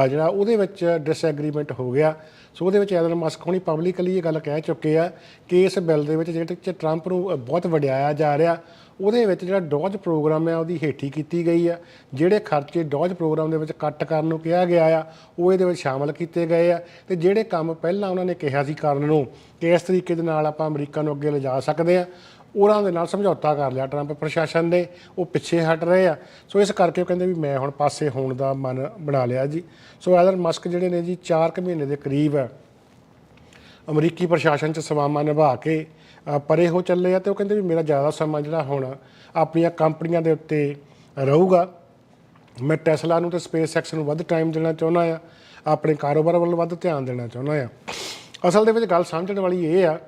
ਜਿਹੜਾ ਉਹਦੇ ਵਿੱਚ ਡਿਸਐਗਰੀਮੈਂਟ ਹੋ ਗਿਆ। ਸੋ ਉਹਦੇ ਵਿੱਚ ਐਲਨ ਮਸਕ ਹੁਣੀ ਪਬਲਿਕਲੀ ਇਹ ਗੱਲ ਕਹਿ ਚੁੱਕੇ ਆ ਕਿ ਇਸ ਬਿੱਲ ਦੇ ਵਿੱਚ ਜਿਹੜੇ ਟਰੰਪ ਨੂੰ ਬਹੁਤ ਵਡਿਆਇਆ ਜਾ ਰਿਹਾ ਉਹਦੇ ਵਿੱਚ ਜਿਹੜਾ ਡੋਜ ਪ੍ਰੋਗਰਾਮ ਹੈ, ਉਹਦੀ ਹੇਠੀ ਕੀਤੀ ਗਈ ਆ। ਜਿਹੜੇ ਖਰਚੇ ਡੋਜ ਪ੍ਰੋਗਰਾਮ ਦੇ ਵਿੱਚ ਕੱਟ ਕਰਨ ਨੂੰ ਕਿਹਾ ਗਿਆ ਆ, ਉਹ ਇਹਦੇ ਵਿੱਚ ਸ਼ਾਮਲ ਕੀਤੇ ਗਏ ਆ। ਤੇ ਜਿਹੜੇ ਕੰਮ ਪਹਿਲਾਂ ਉਹਨਾਂ ਨੇ ਕਿਹਾ ਸੀ ਕਰਨ ਨੂੰ, ਕਿ ਇਸ ਤਰੀਕੇ ਦੇ ਨਾਲ ਆਪਾਂ ਅਮਰੀਕਾ ਨੂੰ ਅੱਗੇ ਲਿਜਾ ਸਕਦੇ ਆ, ਉਹਨਾਂ ਦੇ ਨਾਲ ਸਮਝੌਤਾ ਕਰ ਲਿਆ ਟਰੰਪ ਪ੍ਰਸ਼ਾਸਨ ਨੇ, ਉਹ ਪਿੱਛੇ ਹਟ ਰਹੇ ਆ। ਸੋ ਇਸ ਕਰਕੇ ਉਹ ਕਹਿੰਦੇ ਵੀ ਮੈਂ ਹੁਣ ਪਾਸੇ ਹੋਣ ਦਾ ਮਨ ਬਣਾ ਲਿਆ ਜੀ। ਸੋ ਐਲਨ ਮਸਕ ਜਿਹੜੇ ਨੇ ਜੀ 4 ਕੁ ਮਹੀਨੇ ਦੇ ਕਰੀਬ ਅਮਰੀਕੀ ਪ੍ਰਸ਼ਾਸਨ ਚ ਸੇਵਾਵਾਂ ਨਿਭਾ ਕੇ ਪਰੇ ਹੋ ਚੱਲੇ ਆ ਤੇ ਉਹ ਕਹਿੰਦੇ ਵੀ ਮੇਰਾ ਜ਼ਿਆਦਾ ਸਮਾਂ ਜਿਹੜਾ ਹੁਣ ਆਪਣੀਆਂ ਕੰਪਨੀਆਂ ਦੇ ਉੱਤੇ ਰਹੂਗਾ। ਮੈਂ ਟੈਸਲਾ ਨੂੰ ਤੇ ਸਪੇਸ ਐਕਸ ਨੂੰ ਵੱਧ ਟਾਈਮ ਦੇਣਾ ਚਾਹੁੰਦਾ ਆ। ਆਪਣੇ ਕਾਰੋਬਾਰ ਵੱਲ ਵੱਧ ਧਿਆਨ ਦੇਣਾ ਚਾਹੁੰਦਾ ਆ। ਅਸਲ ਦੇ ਵਿੱਚ ਗੱਲ ਸਮਝਣ ਵਾਲੀ ਇਹ ਆ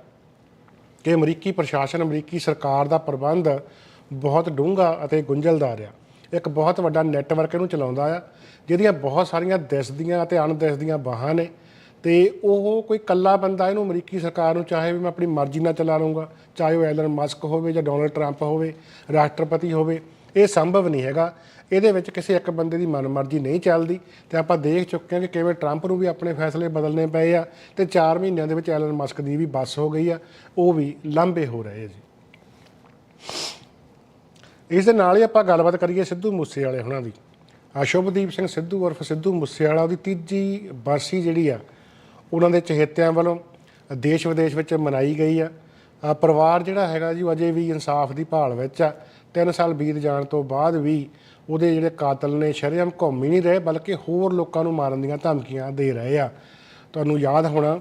ਕਿ ਅਮਰੀਕੀ ਪ੍ਰਸ਼ਾਸਨ, ਅਮਰੀਕੀ ਸਰਕਾਰ ਦਾ ਪ੍ਰਬੰਧ ਬਹੁਤ ਡੂੰਘਾ ਅਤੇ ਗੁੰਝਲਦਾਰ ਆ। ਇੱਕ ਬਹੁਤ ਵੱਡਾ ਨੈਟਵਰਕ ਇਹਨੂੰ ਚਲਾਉਂਦਾ ਆ, ਜਿਹਦੀਆਂ ਬਹੁਤ ਸਾਰੀਆਂ ਦਿਸਦੀਆਂ ਅਤੇ ਅਣਦਿਸਦੀਆਂ ਬਾਹਾਂ ਨੇ। ਤੇ ਉਹ ਕੋਈ ਕੱਲਾ ਬੰਦਾ, ਇਹਨੂੰ ਅਮਰੀਕੀ ਸਰਕਾਰ ਨੂੰ ਚਾਹੇ ਵੀ ਮੈਂ ਆਪਣੀ ਮਰਜ਼ੀ ਨਾਲ ਚਲਾ ਲਵਾਂਗਾ ਚਾਹੇ ਉਹ ਐਲਨ ਮਸਕ ਹੋਵੇ ਜਾਂ ਡੋਨਲਡ ਟਰੰਪ ਹੋਵੇ, ਰਾਸ਼ਟਰਪਤੀ ਹੋਵੇ, ਇਹ ਸੰਭਵ ਨਹੀਂ ਹੈਗਾ। ਇਹਦੇ ਵਿੱਚ ਕਿਸੇ ਇੱਕ ਬੰਦੇ ਦੀ ਮਨਮਰਜ਼ੀ ਨਹੀਂ ਚੱਲਦੀ ਤੇ ਆਪਾਂ ਦੇਖ ਚੁੱਕੇ ਹਾਂ ਕਿ ਕਿਵੇਂ ਟਰੰਪ ਨੂੰ ਵੀ ਆਪਣੇ ਫੈਸਲੇ ਬਦਲਨੇ ਪਏ ਆ ਤੇ 4 ਮਹੀਨਿਆਂ ਦੇ ਵਿੱਚ ਐਲਨ ਮਸਕ ਦੀ ਵੀ ਬੱਸ ਹੋ ਗਈ ਆ, ਉਹ ਵੀ ਲੰਬੇ ਹੋ ਰਹੇ ਜੀ। ਇਸ ਦੇ ਨਾਲ ਹੀ ਆਪਾਂ ਗੱਲਬਾਤ ਕਰੀਏ ਸਿੱਧੂ ਮੂਸੇ ਵਾਲੇ ਹੁਣਾਂ ਦੀ। ਆ ਸਿੰਘ ਸਿੱਧੂ ਉਰਫ ਸਿੱਧੂ ਮੂਸੇਵਾਲਾ, ਉਹਦੀ ਤੀਜੀ ਬਰਸੀ ਜਿਹੜੀ ਆ ਉਹਨਾਂ ਦੇ ਚਹੇਤਿਆਂ ਵੱਲੋਂ ਦੇਸ਼ ਵਿਦੇਸ਼ ਵਿੱਚ ਮਨਾਈ ਗਈ ਆ। ਪਰਿਵਾਰ ਜਿਹੜਾ ਹੈਗਾ ਜੀ, ਉਹ ਅਜੇ ਵੀ ਇਨਸਾਫ ਦੀ ਭਾਲ ਵਿੱਚ ਆ। 3 ਸਾਲ ਬੀਤ ਜਾਣ ਤੋਂ ਬਾਅਦ ਵੀ ਉਹਦੇ ਜਿਹੜੇ ਕਾਤਲ ਨੇ, ਸ਼ਰੇਆਮ ਘੁੰਮ ਹੀ ਨਹੀਂ ਰਹੇ, ਬਲਕਿ ਹੋਰ ਲੋਕਾਂ ਨੂੰ ਮਾਰਨ ਦੀਆਂ ਧਮਕੀਆਂ ਦੇ ਰਹੇ ਆ। ਤੁਹਾਨੂੰ ਯਾਦ ਹੋਣਾ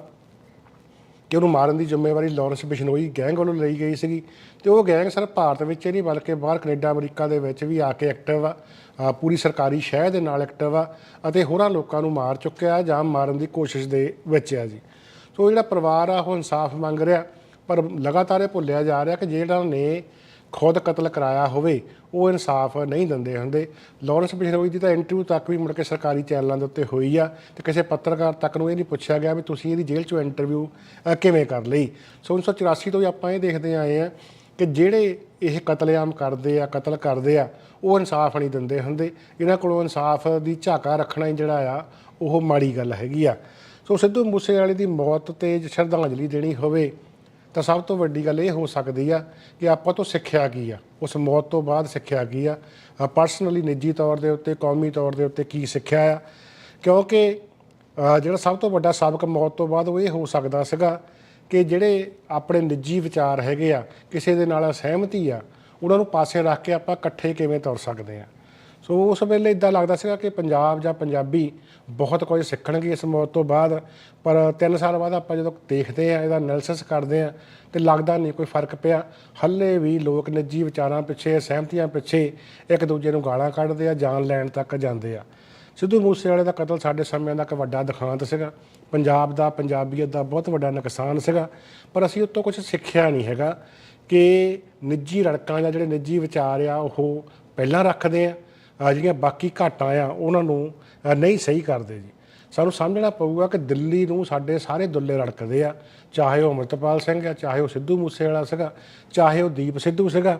ਕਿ ਉਹਨੂੰ ਮਾਰਨ ਦੀ ਜ਼ਿੰਮੇਵਾਰੀ ਲਾਰੈਂਸ ਬਿਸ਼ਨੋਈ ਗੈਂਗ ਵੱਲੋਂ ਲਈ ਗਈ ਸੀਗੀ। ਤੇ ਉਹ ਗੈਂਗ ਸਿਰਫ ਭਾਰਤ ਵਿੱਚ ਹੀ ਨਹੀਂ, ਬਲਕਿ ਬਾਹਰ ਕੈਨੇਡਾ, ਅਮਰੀਕਾ ਦੇ ਵਿੱਚ ਵੀ ਆ ਕੇ ਐਕਟਿਵ ਆ। ਆ ਪੂਰੀ ਸਰਕਾਰੀ ਸ਼ਹਿ ਦੇ ਨਾਲ ਐਕਟਿਵ ਆ ਅਤੇ ਹੋਰਾਂ ਲੋਕਾਂ ਨੂੰ ਮਾਰ ਚੁੱਕਿਆ ਜਾਂ ਮਾਰਨ ਦੀ ਕੋਸ਼ਿਸ਼ ਦੇ ਵਿੱਚ ਆ ਜੀ। ਸੋ ਜਿਹੜਾ ਪਰਿਵਾਰ ਆ, ਉਹ ਇਨਸਾਫ ਮੰਗ ਰਿਹਾ, ਪਰ ਲਗਾਤਾਰ ਇਹ ਭੁੱਲਿਆ ਜਾ ਰਿਹਾ ਕਿ ਜਿਹੜਾ ਨੇ ਖੁਦ ਕਤਲ ਕਰਾਇਆ ਹੋਵੇ, ਉਹ ਇਨਸਾਫ ਨਹੀਂ ਦਿੰਦੇ ਹੁੰਦੇ। ਲਾਰੈਂਸ ਬਿਸ਼ਨੋਈ ਦੀ ਤਾਂ ਇੰਟਰਵਿਊ ਤੱਕ ਵੀ ਮੁੜ ਕੇ ਸਰਕਾਰੀ ਚੈਨਲਾਂ ਦੇ ਉੱਤੇ ਹੋਈ ਆ ਤੇ ਕਿਸੇ ਪੱਤਰਕਾਰ ਤੱਕ ਨੂੰ ਇਹ ਨਹੀਂ ਪੁੱਛਿਆ ਗਿਆ ਵੀ ਤੁਸੀਂ ਇਹਦੀ ਜੇਲ੍ਹ 'ਚੋਂ ਇੰਟਰਵਿਊ ਕਿਵੇਂ ਕਰ ਲਈ। ਸੋ 1984 ਤੋਂ ਹੀ ਆਪਾਂ ਇਹ ਦੇਖਦੇ ਆਏ ਆ ਕਿ ਜਿਹੜੇ ਇਹ ਕਤਲੇਆਮ ਕਰਦੇ ਆ, ਕਤਲ ਕਰਦੇ ਆ, ਉਹ ਇਨਸਾਫ ਨਹੀਂ ਦਿੰਦੇ ਹੁੰਦੇ। ਇਹਨਾਂ ਕੋਲੋਂ ਇਨਸਾਫ ਦੀ ਝਾਕਾ ਰੱਖਣਾ ਹੀ ਜਿਹੜਾ ਆ, ਉਹ ਮਾੜੀ ਗੱਲ ਹੈਗੀ ਆ। ਸੋ ਸਿੱਧੂ ਮੂਸੇਵਾਲੇ ਦੀ ਮੌਤ ਤੇ ਸ਼ਰਧਾਂਜਲੀ ਦੇਣੀ ਹੋਵੇ ਤਾਂ ਸਭ ਤੋਂ ਵੱਡੀ ਗੱਲ ਇਹ ਹੋ ਸਕਦੀ ਆ ਕਿ ਆਪਾਂ ਤੋਂ ਸਿੱਖਿਆ ਕੀ ਆ? ਉਸ ਮੌਤ ਤੋਂ ਬਾਅਦ ਸਿੱਖਿਆ ਕੀ ਆ? ਪਰਸਨਲੀ ਨਿੱਜੀ ਤੌਰ ਦੇ ਉੱਤੇ, ਕੌਮੀ ਤੌਰ ਦੇ ਉੱਤੇ ਕੀ ਸਿੱਖਿਆ ਆ? ਕਿਉਂਕਿ ਜਿਹੜਾ ਸਭ ਤੋਂ ਵੱਡਾ ਸਬਕ ਮੌਤ ਤੋਂ ਬਾਅਦ ਉਹ ਇਹ ਹੋ ਸਕਦਾ ਸੀਗਾ ਕਿ ਜਿਹੜੇ ਆਪਣੇ ਨਿੱਜੀ ਵਿਚਾਰ ਹੈਗੇ ਆ, ਕਿਸੇ ਦੇ ਨਾਲ ਸਹਿਮਤੀ ਆ, ਉਹਨਾਂ ਨੂੰ ਪਾਸੇ ਰੱਖ ਕੇ ਆਪਾਂ ਇਕੱਠੇ ਕਿਵੇਂ ਤੁਰ ਸਕਦੇ ਆ? ਸੋ ਉਸ ਵੇਲੇ ਇਦਾਂ ਲੱਗਦਾ ਸੀਗਾ ਕਿ ਪੰਜਾਬ ਜਾਂ ਪੰਜਾਬੀ ਬਹੁਤ ਕੁਝ ਸਿੱਖਣਗੇ ਇਸ ਮੌਤ ਤੋਂ ਬਾਅਦ, ਪਰ 3 ਸਾਲ ਬਾਅਦ ਆਪਾਂ ਜਦੋਂ ਦੇਖਦੇ ਆ ਇਹਦਾ ਐਨਾਲਿਸਿਸ ਕਰਦੇ ਆ ਤੇ ਲੱਗਦਾ ਨਹੀਂ ਕੋਈ ਫ਼ਰਕ ਪਿਆ। ਹੱਲੇ ਵੀ ਲੋਕ ਨਿੱਜੀ ਵਿਚਾਰਾਂ ਪਿੱਛੇ, ਸਹਿਮਤੀਆਂ ਪਿੱਛੇ ਇੱਕ ਦੂਜੇ ਨੂੰ ਗਾਲਾਂ ਕੱਢਦੇ ਆ, ਜਾਨ ਲੈਣ ਤੱਕ ਜਾਂਦੇ ਆ। ਸਿੱਧੂ ਮੂਸੇਵਾਲੇ ਦਾ ਕਤਲ ਸਾਡੇ ਸਮਿਆਂ ਦਾ ਇੱਕ ਵੱਡਾ ਦਿਖਾਂਤ ਸੀਗਾ। ਪੰਜਾਬ ਦਾ, ਪੰਜਾਬੀਅਤ ਦਾ ਬਹੁਤ ਵੱਡਾ ਨੁਕਸਾਨ ਸੀਗਾ। ਪਰ ਅਸੀਂ ਉਤੋਂ ਕੁਝ ਸਿੱਖਿਆ ਨਹੀਂ ਹੈਗਾ ਕਿ ਨਿੱਜੀ ਰੜਕਾਂ ਜਾਂ ਜਿਹੜੇ ਨਿੱਜੀ ਵਿਚਾਰ ਆ, ਉਹ ਪਹਿਲਾਂ ਰੱਖਦੇ ਆ। ਆ ਜਿਹੜੀਆਂ ਬਾਕੀ ਘਾਟਾਂ ਆ, ਉਹਨਾਂ ਨੂੰ ਨਹੀਂ ਸਹੀ ਕਰਦੇ ਜੀ। ਸਾਨੂੰ ਸਮਝਣਾ ਪਊਗਾ ਕਿ ਦਿੱਲੀ ਨੂੰ ਸਾਡੇ ਸਾਰੇ ਦੁੱਲੇ ਰੜਕਦੇ ਆ। ਚਾਹੇ ਉਹ ਅਮਰਤਪਾਲ ਸਿੰਘ ਆ, ਚਾਹੇ ਉਹ ਸਿੱਧੂ ਮੂਸੇਵਾਲਾ ਸੀਗਾ, ਚਾਹੇ ਉਹ ਦੀਪ ਸਿੱਧੂ ਸੀਗਾ,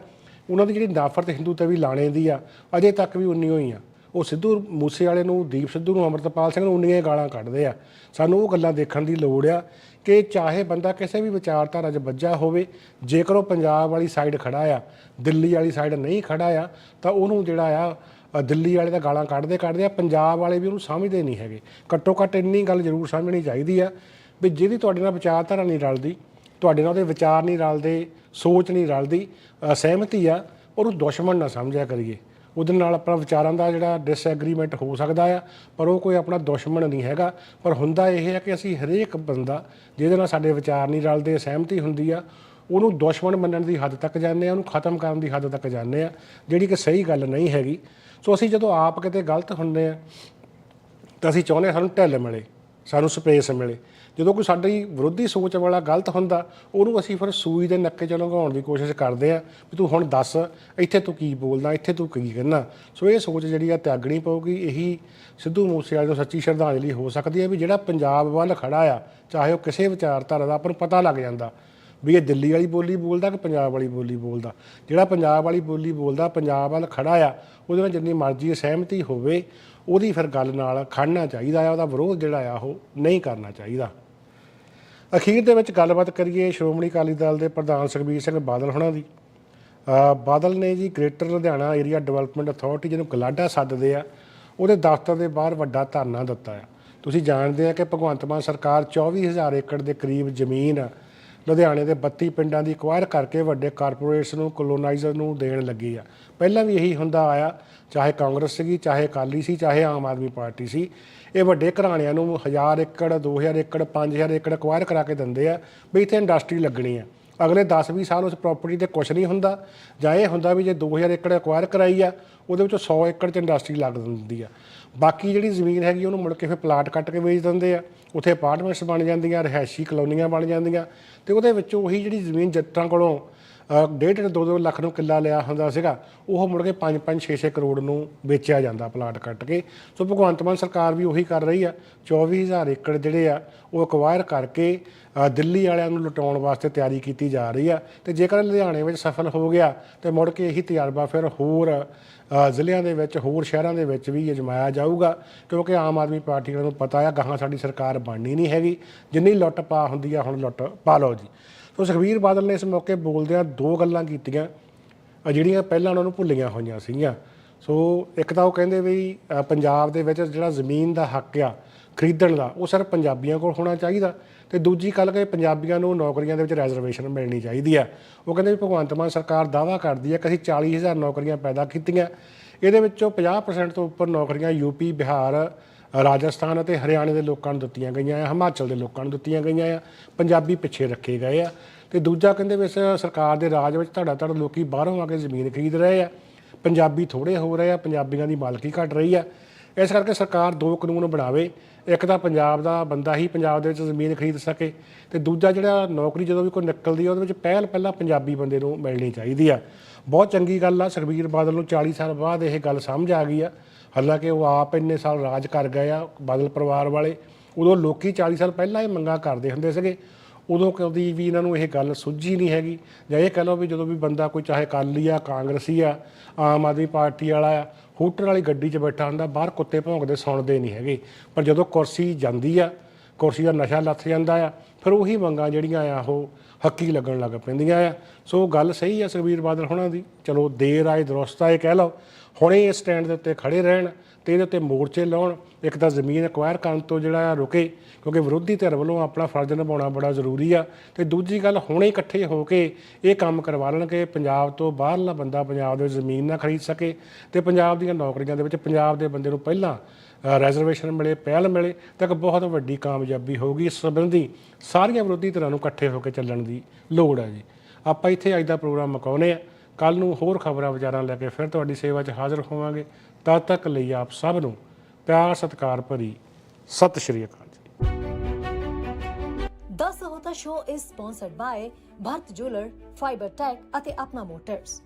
ਉਹਨਾਂ ਦੀ ਜਿਹੜੀ ਨਾਫਰਤ ਹਿੰਦੂ ਤਵੀ ਲਾਣੇ ਦੀ ਆ, ਅਜੇ ਤੱਕ ਵੀ ਉਨੀ ਹੋਈ ਆ ਉਹ ਸਿੱਧੂ ਮੂਸੇ ਵਾਲੇ ਨੂੰ, ਦੀਪ ਸਿੱਧੂ ਨੂੰ, ਅਮਰਤਪਾਲ ਸਿੰਘ ਨੂੰ ਉਨੀਆਂ ਹੀ ਗਾਲਾਂ ਕੱਢਦੇ ਆ। ਸਾਨੂੰ ਉਹ ਗੱਲਾਂ ਦੇਖਣ ਦੀ ਲੋੜ ਆ ਕਿ ਚਾਹੇ ਬੰਦਾ ਕਿਸੇ ਵੀ ਵਿਚਾਰਧਾਰਾ 'ਚ ਵੱਜਾ ਹੋਵੇ, ਜੇਕਰ ਉਹ ਪੰਜਾਬ ਵਾਲੀ ਸਾਈਡ ਖੜਾ ਆ, ਦਿੱਲੀ ਵਾਲੀ ਸਾਈਡ ਨਹੀਂ ਖੜਾ ਆ, ਤਾਂ ਉਹਨੂੰ ਜਿਹੜਾ ਆ ਦਿੱਲੀ ਵਾਲੇ ਤਾਂ ਗਾਲਾਂ ਕੱਢਦੇ ਕੱਢਦੇ ਆ ਪੰਜਾਬ ਵਾਲੇ ਵੀ ਉਹਨੂੰ ਸਮਝਦੇ ਨਹੀਂ ਹੈਗੇ। ਘੱਟੋ ਘੱਟ ਇੰਨੀ ਗੱਲ ਜ਼ਰੂਰ ਸਮਝਣੀ ਚਾਹੀਦੀ ਆ ਵੀ ਜਿਹਦੀ ਤੁਹਾਡੇ ਨਾਲ ਵਿਚਾਰਧਾਰਾ ਨਹੀਂ ਰਲਦੀ ਤੁਹਾਡੇ ਨਾਲ ਉਹਦੇ ਵਿਚਾਰ ਨਹੀਂ ਰਲਦੇ ਸੋਚ ਨਹੀਂ ਰਲਦੀ ਅ, ਸਹਿਮਤੀ ਆ ਉਹਨੂੰ ਦੁਸ਼ਮਣ ਨਾ ਸਮਝਿਆ ਕਰੀਏ। ਉਹਦੇ ਨਾਲ ਆਪਣਾ ਵਿਚਾਰਾਂ ਦਾ ਜਿਹੜਾ ਡਿਸਐਗਰੀਮੈਂਟ ਹੋ ਸਕਦਾ ਆ ਪਰ ਉਹ ਕੋਈ ਆਪਣਾ ਦੁਸ਼ਮਣ ਨਹੀਂ ਹੈਗਾ। ਪਰ ਹੁੰਦਾ ਇਹ ਹੈ ਕਿ ਅਸੀਂ ਹਰੇਕ ਬੰਦਾ ਜਿਹਦੇ ਨਾਲ ਸਾਡੇ ਵਿਚਾਰ ਨਹੀਂ ਰਲਦੇ ਸਹਿਮਤੀ ਹੁੰਦੀ ਆ ਉਹਨੂੰ ਦੁਸ਼ਮਣ ਮੰਨਣ ਦੀ ਹੱਦ ਤੱਕ ਜਾਂਦੇ ਆ ਉਹਨੂੰ ਖਤਮ ਕਰਨ ਦੀ ਹੱਦ ਤੱਕ ਜਾਂਦੇ ਆ ਜਿਹੜੀ ਕਿ ਸਹੀ ਗੱਲ ਨਹੀਂ ਹੈਗੀ। ਸੋ ਅਸੀਂ ਜਦੋਂ ਆਪ ਕਿਤੇ ਗਲਤ ਹੁੰਦੇ ਆ, ਤਾਂ ਅਸੀਂ ਚਾਹੁੰਦੇ ਹਾਂ ਸਾਨੂੰ ਢਿੱਲ ਮਿਲੇ, ਸਾਨੂੰ ਸਪੇਸ ਮਿਲੇ। ਜਦੋਂ ਕੋਈ ਸਾਡੀ ਵਿਰੋਧੀ ਸੋਚ ਵਾਲਾ ਗਲਤ ਹੁੰਦਾ, ਉਹਨੂੰ ਅਸੀਂ ਫਿਰ ਸੂਈ ਦੇ ਨੱਕੇ 'ਚ ਲੰਘਾਉਣ ਦੀ ਕੋਸ਼ਿਸ਼ ਕਰਦੇ ਆ ਵੀ ਤੂੰ ਹੁਣ ਦੱਸ, ਇੱਥੇ ਤੂੰ ਕੀ ਬੋਲਦਾ, ਇੱਥੇ ਤੂੰ ਕੀ ਕਹਿੰਦਾ। ਸੋ ਇਹ ਸੋਚ ਜਿਹੜੀ ਆ ਤਿਆਗਣੀ ਪਊਗੀ, ਇਹੀ ਸਿੱਧੂ ਮੂਸੇਵਾਲੇ ਨੂੰ ਸੱਚੀ ਸ਼ਰਧਾਂਜਲੀ ਹੋ ਸਕਦੀ ਹੈ ਵੀ ਜਿਹੜਾ ਪੰਜਾਬ ਵੱਲ ਖੜਾ ਆ, ਚਾਹੇ ਉਹ ਕਿਸੇ ਵਿਚਾਰਧਾਰਾ ਦਾ, ਆਪਾਂ ਨੂੰ ਪਤਾ ਲੱਗ ਜਾਂਦਾ। ਵੀ ਇਹ ਦਿੱਲੀ ਵਾਲੀ ਬੋਲੀ ਬੋਲਦਾ ਕਿ ਪੰਜਾਬ ਵਾਲੀ ਬੋਲੀ ਬੋਲਦਾ? ਜਿਹੜਾ ਪੰਜਾਬ ਵਾਲੀ ਬੋਲੀ ਬੋਲਦਾ, ਪੰਜਾਬ ਵੱਲ ਖੜਾ ਆ, ਉਹਦੇ ਨਾਲ ਜਿੰਨੀ ਮਰਜ਼ੀ ਸਹਿਮਤੀ ਹੋਵੇ, ਉਹਦੀ ਫਿਰ ਗੱਲ ਨਾਲ ਖੜਨਾ ਚਾਹੀਦਾ ਆ, ਉਹਦਾ ਵਿਰੋਧ ਜਿਹੜਾ ਆ, ਉਹ ਨਹੀਂ ਕਰਨਾ ਚਾਹੀਦਾ। ਅਖੀਰ ਦੇ ਵਿੱਚ ਗੱਲਬਾਤ ਕਰੀਏ ਸ਼੍ਰੋਮਣੀ ਅਕਾਲੀ ਦਲ ਦੇ ਪ੍ਰਧਾਨ ਸੁਖਬੀਰ ਸਿੰਘ ਬਾਦਲ ਹੁਣਾਂ ਦੀ। ਬਾਦਲ ਨੇ ji greater Ludhiana area development authority ਜਿਹਨੂੰ ਗਲਾਡਾ ਸੱਦਦੇ ਆ, ਉਹਦੇ ਦਫ਼ਤਰ ਦੇ ਬਾਹਰ ਵੱਡਾ ਧਰਨਾ ਦਿੱਤਾ ਆ। ਤੁਸੀਂ ਜਾਣਦੇ ਆ ਕਿ ਭਗਵੰਤ ਮਾਨ ਸਰਕਾਰ 24000 ਏਕੜ ਦੇ ਕਰੀਬ ਜ਼ਮੀਨ ਲੁਧਿਆਣੇ ਦੇ 32 ਪਿੰਡਾਂ ਦੀ ਅਕਵਾਇਰ ਕਰਕੇ ਵੱਡੇ ਕਾਰਪੋਰੇਟਸ ਨੂੰ ਕਲੋਨਾਈਜ਼ਰ ਨੂੰ ਦੇਣ ਲੱਗੀ ਆ। ਪਹਿਲਾਂ ਵੀ ਇਹੀ ਹੁੰਦਾ ਆਇਆ, ਚਾਹੇ ਕਾਂਗਰਸ ਸੀਗੀ, ਚਾਹੇ ਅਕਾਲੀ ਸੀ, ਚਾਹੇ ਆਮ ਆਦਮੀ ਪਾਰਟੀ ਸੀ। ਇਹ ਵੱਡੇ ਘਰਾਣਿਆਂ ਨੂੰ 1000 ਏਕੜ 2000 ਏਕੜ 5000 ਏਕੜ ਅਕਵਾਇਰ ਕਰਾ ਕੇ ਦਿੰਦੇ ਆ ਵੀ ਇੱਥੇ ਇੰਡਸਟਰੀ ਲੱਗਣੀ ਆ। ਅਗਲੇ 10-20 ਸਾਲ ਉਸ ਪ੍ਰਾਪਰਟੀ ਤੇ ਕੁਝ ਨਹੀਂ ਹੁੰਦਾ। ਜਾਂ ਇਹ ਹੁੰਦਾ ਵੀ ਜੇ 2000 ਏਕੜ ਅਕਵਾਇਰ ਕਰਾਈ ਆ, ਉਹਦੇ ਵਿੱਚੋਂ 100 ਏਕੜ ਚ ਇੰਡਸਟਰੀ ਲੱਗ ਦਿੰਦੀ ਆ। ਬਾਕੀ ਜਿਹੜੀ ਜ਼ਮੀਨ ਹੈਗੀ, ਉਹਨੂੰ ਮੁੜ ਕੇ ਫਿਰ ਪਲਾਟ ਕੱਟ ਕੇ ਵੇਚ ਦਿੰਦੇ ਆ। ਉੱਥੇ ਅਪਾਰਟਮੈਂਟਸ ਬਣ ਜਾਂਦੀਆਂ, ਰਿਹਾਇਸ਼ੀ ਕਲੋਨੀਆਂ ਬਣ ਜਾਂਦੀਆਂ ਤੇ ਉਹਦੇ ਵਿੱਚੋਂ ਉਹੀ ਜਿਹੜੀ ਜ਼ਮੀਨ ਜੱਟਾਂ ਕੋਲੋਂ ਡੇਢ ਡੇਢ ਦੋ ਦੋ ਲੱਖ ਨੂੰ ਕਿੱਲਾ ਲਿਆ ਹੁੰਦਾ ਸੀਗਾ। ਉਹ ਮੁੜ ਕੇ 5 5 6 6 ਕਰੋੜ ਨੂੰ ਵੇਚਿਆ ਜਾਂਦਾ ਪਲਾਟ ਕੱਟ ਕੇ। ਸੋ ਭਗਵੰਤ ਮਾਨ ਸਰਕਾਰ ਵੀ ਉਹੀ ਕਰ ਰਹੀ ਆ। 24000 ਏਕੜ ਜਿਹੜੇ ਆ, ਉਹ ਅਕਵਾਇਰ ਕਰਕੇ ਦਿੱਲੀ ਵਾਲਿਆਂ ਨੂੰ ਲੁਟਾਉਣ ਵਾਸਤੇ ਤਿਆਰੀ ਕੀਤੀ ਜਾ ਰਹੀ ਆ। ਤੇ ਜੇਕਰ ਲੁਧਿਆਣੇ ਵਿੱਚ ਸਫਲ ਹੋ ਗਿਆ, ਤੇ ਮੁੜ ਕੇ ਇਹੀ ਤਜਰਬਾ ਫਿਰ ਹੋਰ ਜ਼ਿਲ੍ਹਿਆਂ ਦੇ ਵਿੱਚ, ਹੋਰ ਸ਼ਹਿਰਾਂ ਦੇ ਵਿੱਚ ਵੀ ਅਜਮਾਇਆ ਜਾਊਗਾ। ਕਿਉਂਕਿ ਆਮ ਆਦਮੀ ਪਾਰਟੀ ਵਾਲਿਆਂ ਨੂੰ ਪਤਾ ਆ, ਗਾਹਾਂ ਸਾਡੀ ਸਰਕਾਰ ਬਣਨੀ ਨਹੀਂ ਹੈਗੀ। ਜਿੰਨੀ ਲੁੱਟ ਪਾ ਹੁੰਦੀ ਆ, ਹੁਣ ਲੁੱਟ ਪਾ ਲਓ ਜੀ। ਸੋ ਸੁਖਬੀਰ ਬਾਦਲ ਨੇ ਇਸ ਮੌਕੇ ਬੋਲਦਿਆਂ ਦੋ ਗੱਲਾਂ ਕੀਤੀਆਂ ਅ, ਜਿਹੜੀਆਂ ਪਹਿਲਾਂ ਉਹਨਾਂ ਨੂੰ ਭੁੱਲੀਆਂ ਹੋਈਆਂ ਸੀਗੀਆਂ। ਸੋ ਇੱਕ ਤਾਂ ਉਹ ਕਹਿੰਦੇ ਵੀ ਪੰਜਾਬ ਦੇ ਵਿੱਚ ਜਿਹੜਾ ਜ਼ਮੀਨ ਦਾ ਹੱਕ ਆ ਖਰੀਦਣ ਦਾ ਉਹ ਸਿਰਫ ਪੰਜਾਬੀਆਂ ਕੋਲ ਹੋਣਾ ਚਾਹੀਦਾ। ਤੇ ਦੂਜੀ ਗੱਲ ਕਿ ਪੰਜਾਬੀਆਂ ਨੂੰ ਨੌਕਰੀਆਂ ਦੇ ਵਿੱਚ ਰੈਜ਼ਰਵੇਸ਼ਨ ਮਿਲਣੀ ਚਾਹੀਦੀ ਆ। ਉਹ ਕਹਿੰਦੇ ਵੀ ਭਗਵੰਤ ਮਾਨ ਸਰਕਾਰ ਦਾਅਵਾ ਕਰਦੀ ਹੈ ਕਿ ਅਸੀਂ 40000 ਨੌਕਰੀਆਂ ਪੈਦਾ ਕੀਤੀਆਂ। ਇਹਦੇ ਵਿੱਚੋਂ 50% ਤੋਂ ਉੱਪਰ ਨੌਕਰੀਆਂ ਯੂਪੀ ਬਿਹਾਰ ਰਾਜਸਥਾਨ ਅਤੇ ਹਰਿਆਣੇ ਦੇ ਲੋਕਾਂ ਨੂੰ ਦਿੱਤੀਆਂ ਗਈਆਂ ਆ, ਹਿਮਾਚਲ ਦੇ ਲੋਕਾਂ ਨੂੰ ਦਿੱਤੀਆਂ ਗਈਆਂ ਆ, ਪੰਜਾਬੀ ਪਿੱਛੇ ਰੱਖੇ ਗਏ ਆ। ਤੇ ਦੂਜਾ ਕਹਿੰਦੇ ਵੀ ਇਸ ਸਰਕਾਰ ਦੇ ਰਾਜ ਵਿੱਚ ਧੜਾ ਧੜ ਲੋਕੀ ਬਾਹਰੋਂ ਆ ਕੇ ਜ਼ਮੀਨ ਖਰੀਦ ਰਹੇ ਆ। ਪੰਜਾਬੀ ਥੋੜੇ ਹੋ ਰਹੇ ਆ, ਪੰਜਾਬੀਆਂ ਦੀ ਮਾਲਕੀ ਘਟ ਰਹੀ ਆ। ਇਸ ਕਰਕੇ ਸਰਕਾਰ ਦੋ ਕਾਨੂੰਨ ਬਣਾਵੇ, ਇੱਕ ਤਾਂ ਪੰਜਾਬ ਦਾ ਬੰਦਾ ਹੀ ਪੰਜਾਬ ਦੇ ਵਿੱਚ ਜ਼ਮੀਨ ਖਰੀਦ ਸਕੇ ਤੇ ਦੂਜਾ ਜਿਹੜਾ ਨੌਕਰੀ ਜਦੋਂ ਵੀ ਕੋਈ ਨਿਕਲਦੀ ਆ, ਉਹਦੇ ਵਿੱਚ ਪਹਿਲ ਪਹਿਲਾਂ ਪੰਜਾਬੀ ਬੰਦੇ ਨੂੰ ਮਿਲਣੀ ਚਾਹੀਦੀ ਆ। ਬਹੁਤ ਚੰਗੀ ਗੱਲ ਆ, ਸੁਖਬੀਰ ਬਾਦਲ ਨੂੰ 40 ਸਾਲ ਬਾਅਦ ਇਹ ਗੱਲ ਸਮਝ ਆ ਗਈ ਆ। ਹਾਲਾਂਕਿ ਉਹ ਆਪ ਇੰਨੇ ਸਾਲ ਰਾਜ ਕਰ ਗਏ ਆ, ਬਾਦਲ ਪਰਿਵਾਰ ਵਾਲੇ। ਉਦੋਂ ਲੋਕੀ 40 ਸਾਲ ਪਹਿਲਾਂ ਇਹ ਮੰਗਾ ਕਰਦੇ ਹੁੰਦੇ ਸੀਗੇ। ਉਦੋਂ ਕਦੀ ਵੀ ਇਹਨਾਂ ਨੂੰ ਇਹ ਗੱਲ ਸੁੱਝੀ ਨਹੀਂ ਹੈਗੀ। ਜਾਂ ਇਹ ਕਹਿ ਲਓ ਵੀ ਜਦੋਂ ਵੀ ਬੰਦਾ ਕੋਈ ਚਾਹੇ ਅਕਾਲੀ ਆ, ਕਾਂਗਰਸੀ ਆ, ਆਮ ਆਦਮੀ ਪਾਰਟੀ ਵਾਲਾ ਆ, ਹੂਟਰ ਵਾਲੀ ਗੱਡੀ 'ਚ ਬੈਠਾ ਹੁੰਦਾ, ਬਾਹਰ ਕੁੱਤੇ ਭੌਂਕਦੇ ਸੁਣਦੇ ਨਹੀਂ ਹੈਗੇ। ਪਰ ਜਦੋਂ ਕੁਰਸੀ ਜਾਂਦੀ ਆ, ਕੁਰਸੀ ਦਾ ਨਸ਼ਾ ਲੱਥ ਜਾਂਦਾ ਆ, ਫਿਰ ਉਹੀ ਮੰਗਾਂ ਜਿਹੜੀਆਂ ਆ, ਉਹ ਹੱਕੀ ਲੱਗਣ ਲੱਗ ਪੈਂਦੀਆਂ ਆ। ਸੋ ਗੱਲ ਸਹੀ ਆ ਸੁਖਬੀਰ ਬਾਦਲ ਹੋਣਾ ਦੀ। ਚਲੋ ਦੇਰ ਆਏ ਦਰੁਸਤ ਆਏ ਕਹਿ ਲਓ। ਹੁਣੇ ਇਸ ਸਟੈਂਡ ਦੇ ਉੱਤੇ ਖੜੇ ਰਹਿਣ ਤੇ ਇਹਦੇ ਉੱਤੇ ਮੋਰਚੇ ਲਾਉਣ, ਇੱਕ ਤਾਂ ਜ਼ਮੀਨ ਐਕਵਾਇਰ ਕਰਨ ਤੋਂ ਜਿਹੜਾ ਆ ਰੁਕੇ, ਕਿਉਂਕਿ ਵਿਰੋਧੀ ਧਿਰ ਵੱਲੋਂ ਆਪਣਾ ਫਰਜ਼ ਨਿਭਾਉਣਾ ਬੜਾ ਜ਼ਰੂਰੀ ਆ। ਤੇ ਦੂਜੀ ਗੱਲ, ਹੁਣੇ ਇਕੱਠੇ ਹੋ ਕੇ ਇਹ ਕੰਮ ਕਰਵਾ ਲੈਣ ਕਿ ਪੰਜਾਬ ਤੋਂ ਬਾਹਰਲਾ ਬੰਦਾ ਪੰਜਾਬ ਦੇ ਜ਼ਮੀਨ ਨਾ ਖਰੀਦ ਸਕੇ ਤੇ ਪੰਜਾਬ ਦੀਆਂ ਨੌਕਰੀਆਂ ਦੇ ਵਿੱਚ ਪੰਜਾਬ ਦੇ ਬੰਦੇ ਨੂੰ ਪਹਿਲਾਂ ਰੈਜ਼ਰਵੇਸ਼ਨ ਮਿਲੇ, ਪਹਿਲ ਮਿਲੇ ਤਾਂ ਇੱਕ ਬਹੁਤ ਵੱਡੀ ਕਾਮਯਾਬੀ ਹੋਊਗੀ। ਇਸ ਸੰਬੰਧੀ ਸਾਰੀਆਂ ਵਿਰੋਧੀ ਧਿਰਾਂ ਨੂੰ ਇਕੱਠੇ ਹੋ ਕੇ ਚੱਲਣ ਦੀ ਲੋੜ ਹੈ ਜੀ। ਆਪਾਂ ਇੱਥੇ ਅੱਜ ਦਾ ਪ੍ਰੋਗਰਾਮ ਮੁਕਾਉਂਦੇ ਆ ਕੱਲ ਨੂੰ ਹੋਰ ਖਬਰਾਂ ਵਿਚਾਰਾਂ ਲੈ ਕੇ ਫਿਰ ਤੁਹਾਡੀ ਸੇਵਾ 'ਚ ਹਾਜ਼ਰ ਹੋਵਾਂਗੇ। ਤਦ ਤੱਕ ਲਈ ਆਪ ਸਭ ਨੂੰ ਪਿਆਰ, ਸਤਿਕਾਰ ਭਰੀ ਸਤਿ ਸ਼੍ਰੀ ਅਕਾਲ ਜੀ।
ਦਸ show is sponsored by Bharat jeweller fibre tech ਅਤੇ ਆਪਣਾ ਮੋਟਰਸ